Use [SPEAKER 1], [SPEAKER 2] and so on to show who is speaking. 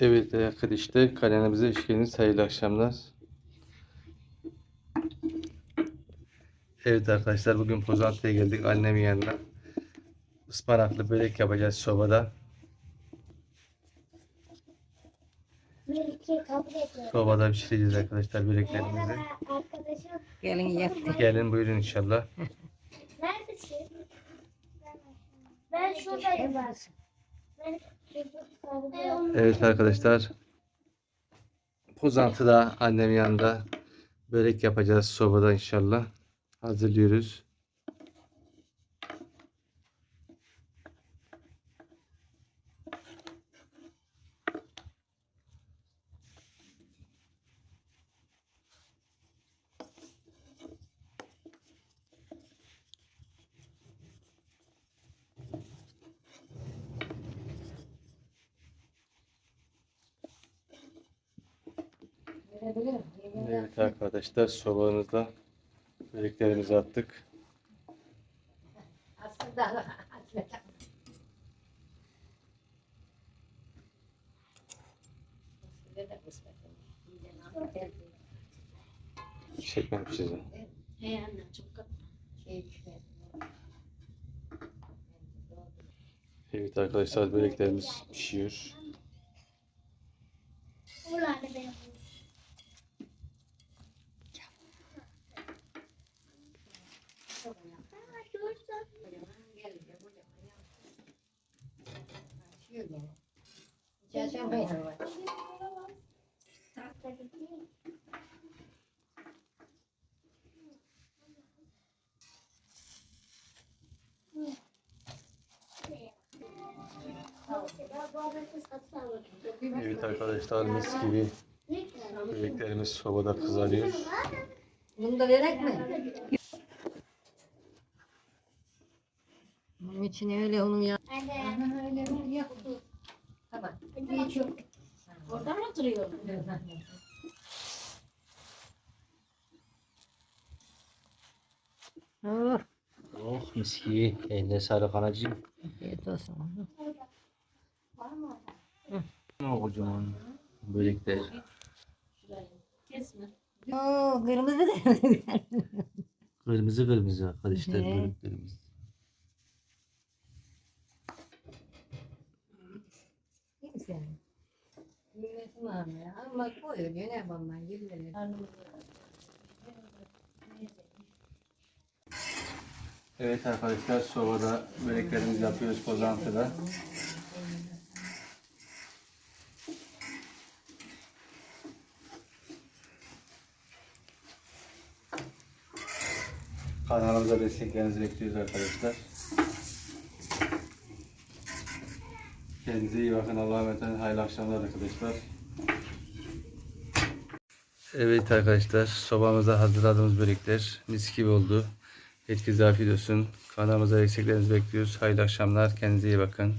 [SPEAKER 1] Evet arkadaşlar kanalımıza hoş geldiniz. Hayırlı akşamlar. Evet arkadaşlar bugün Pozantı'ya geldik annemin yanına. Ispanaklı börek yapacağız sobada. Sobada pişireceğiz arkadaşlar böreklerimizi.
[SPEAKER 2] Gelin yaptı.
[SPEAKER 1] Gelin buyurun inşallah.
[SPEAKER 3] Neredesin? Ben şuradayım
[SPEAKER 1] Evet arkadaşlar. Pozantı'da annemin yanında börek yapacağız sobada inşallah. Hazırlıyoruz. Evet arkadaşlar sobamızda böreklerimizi attık.
[SPEAKER 2] Aslında
[SPEAKER 1] Çekmedim size. Evet arkadaşlar böreklerimiz pişiyor. Evet arkadaşlar mis gibi böreklerimiz sobada kızarıyor.
[SPEAKER 2] Bunu da verek mi? İçine öyle onun ya. öyle yok. Tamam. Hiç yok.
[SPEAKER 4] Orada mı oturuyor?
[SPEAKER 2] Oh,
[SPEAKER 1] Oh mis gibi. Eline sağlık anacığım.
[SPEAKER 2] afiyet olsun.
[SPEAKER 1] Oh kocaman börekler.
[SPEAKER 4] Kesme.
[SPEAKER 2] Oo, kırmızı da.
[SPEAKER 1] Kırmızı kırmızı arkadaşlar
[SPEAKER 2] Evet.
[SPEAKER 1] böreklerimiz.
[SPEAKER 2] Güzel. Milleti var mı ya? Ama koyuyor. Ne yapalım ben? Gülleri.
[SPEAKER 1] Evet arkadaşlar sobada böreklerimizi yapıyoruz Pozantı'da. Kanalımıza desteklerinizi bekliyoruz arkadaşlar. Kendinize iyi bakın. Allah'a emanet olun. Hayırlı akşamlar arkadaşlar. Evet arkadaşlar sobamızda hazırladığımız börekler mis gibi oldu. Herkese afiyet olsun. Kanalımıza desteklerinizi bekliyoruz. Hayırlı akşamlar. Kendinize iyi bakın.